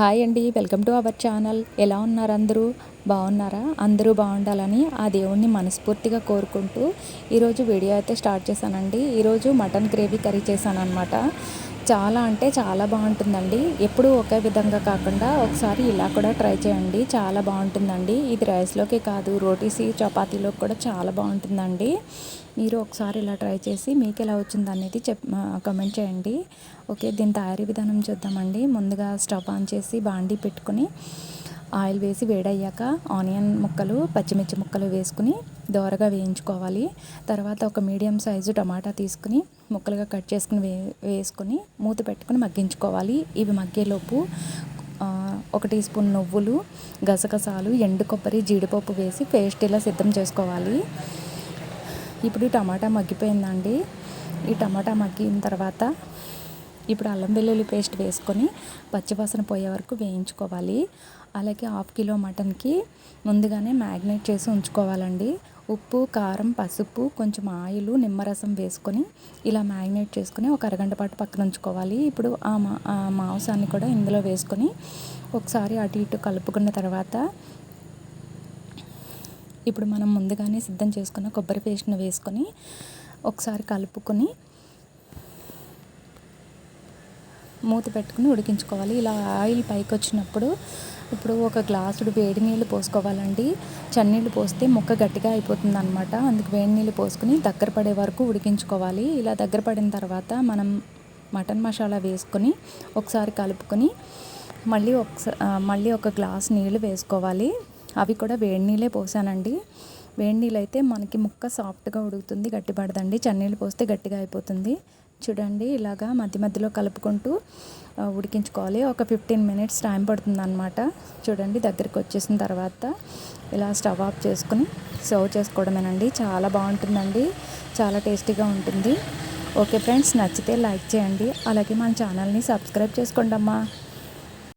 Hi అండి welcome to our channel. ఎలా ఉన్నారు అందరూ? బాగున్నారా? అందరూ బాగుండాలని ఆ దేవుణ్ణి మనస్ఫూర్తిగా కోరుకుంటూ ఈరోజు వీడియో అయితే స్టార్ట్ చేశానండి. ఈరోజు మటన్ గ్రేవీ కర్రీ చేశాను అనమాట చాలా అంటే చాలా బాగుంటుందండి. ఎప్పుడూ ఒకే విధంగా కాకుండా ఒకసారి ఇలా కూడా ట్రై చేయండి. చాలా బాగుంటుందండి. ఇది రైస్లోకి కాదు రోటీస్ చపాతీలోకి కూడా చాలా బాగుంటుందండి. మీరు ఒకసారి ఇలా ట్రై చేసి మీకు ఎలా వచ్చింది అనేది చెప్ కమెంట్ చేయండి. ఓకే దీని తయారీ విధానం చూద్దామండి. ముందుగా స్టవ్ ఆన్ చేసి బాండీ పెట్టుకొని ఆయిల్ వేసి వేడయ్యాక ఆనియన్ ముక్కలు పచ్చిమిర్చి ముక్కలు వేసుకుని దోరగా వేయించుకోవాలి. తర్వాత ఒక మీడియం సైజు టమాటా తీసుకుని ముక్కలుగా కట్ చేసుకుని వే వేసుకుని మూత పెట్టుకుని మగ్గించుకోవాలి. ఇవి మగ్గేలోపు ఒక టీ స్పూన్ నువ్వులు గసగసాలు ఎండు కొబ్బరి జీడిపప్పు వేసి పేస్ట్ ఇలా సిద్ధం చేసుకోవాలి. ఇప్పుడు టమాటా మగ్గిపోయిందండి. ఈ టమాటా మగ్గిన తర్వాత ఇప్పుడు అల్లం వెల్లుల్లి పేస్ట్ వేసుకొని పచ్చివాసన పోయే వరకు వేయించుకోవాలి. అలాగే హాఫ్ కిలో మటన్కి ముందుగానే మ్యాగ్నేట్ చేసి ఉంచుకోవాలండి. ఉప్పు కారం పసుపు కొంచెం ఆయిల్ నిమ్మరసం వేసుకొని ఇలా మ్యాగ్నేట్ చేసుకొని ఒక అరగంట పాటు పక్కన ఉంచుకోవాలి. ఇప్పుడు ఆ మా ఆ మాంసాన్ని కూడా ఇందులో వేసుకొని ఒకసారి అటు ఇటు కలుపుకున్న తర్వాత ఇప్పుడు మనం ముందుగానే సిద్ధం చేసుకున్న కొబ్బరి పేస్ట్ని వేసుకొని ఒకసారి కలుపుకొని మూత పెట్టుకుని ఉడికించుకోవాలి. ఇలా ఆయిల్ పైకి వచ్చినప్పుడు ఇప్పుడు ఒక గ్లాసుడు వేడి నీళ్ళు పోసుకోవాలండి. చన్నీళ్ళు పోస్తే ముక్క గట్టిగా అయిపోతుంది అనమాట అందుకు వేడి నీళ్ళు పోసుకుని దగ్గర పడే వరకు ఉడికించుకోవాలి. ఇలా దగ్గర పడిన తర్వాత మనం మటన్ మసాలా వేసుకొని ఒకసారి కలుపుకొని మళ్ళీ ఒకసారి మళ్ళీ ఒక గ్లాస్ నీళ్ళు వేసుకోవాలి. అవి కూడా వేడి నీళ్ళే పోసానండి. వేడి నీళ్ళు అయితే మనకి ముక్క సాఫ్ట్గా ఉడుకుతుంది గట్టిపడదండి చన్నీళ్ళు పోస్తే గట్టిగా అయిపోతుంది. చూడండి ఇలాగా మధ్య మధ్యలో కలుపుకుంటూ ఉడికించుకోవాలి. ఒక ఫిఫ్టీన్ మినిట్స్ టైం పడుతుంది అనమాట చూడండి దగ్గరికి వచ్చేసిన తర్వాత ఇలా స్టవ్ ఆఫ్ చేసుకుని సర్వ్ చేసుకోవడమేనండి. చాలా బాగుంటుందండి. చాలా టేస్టీగా ఉంటుంది. ఓకే ఫ్రెండ్స్ నచ్చితే లైక్ చేయండి. అలాగే మన ఛానల్ని సబ్స్క్రైబ్ చేసుకోండి అమ్మా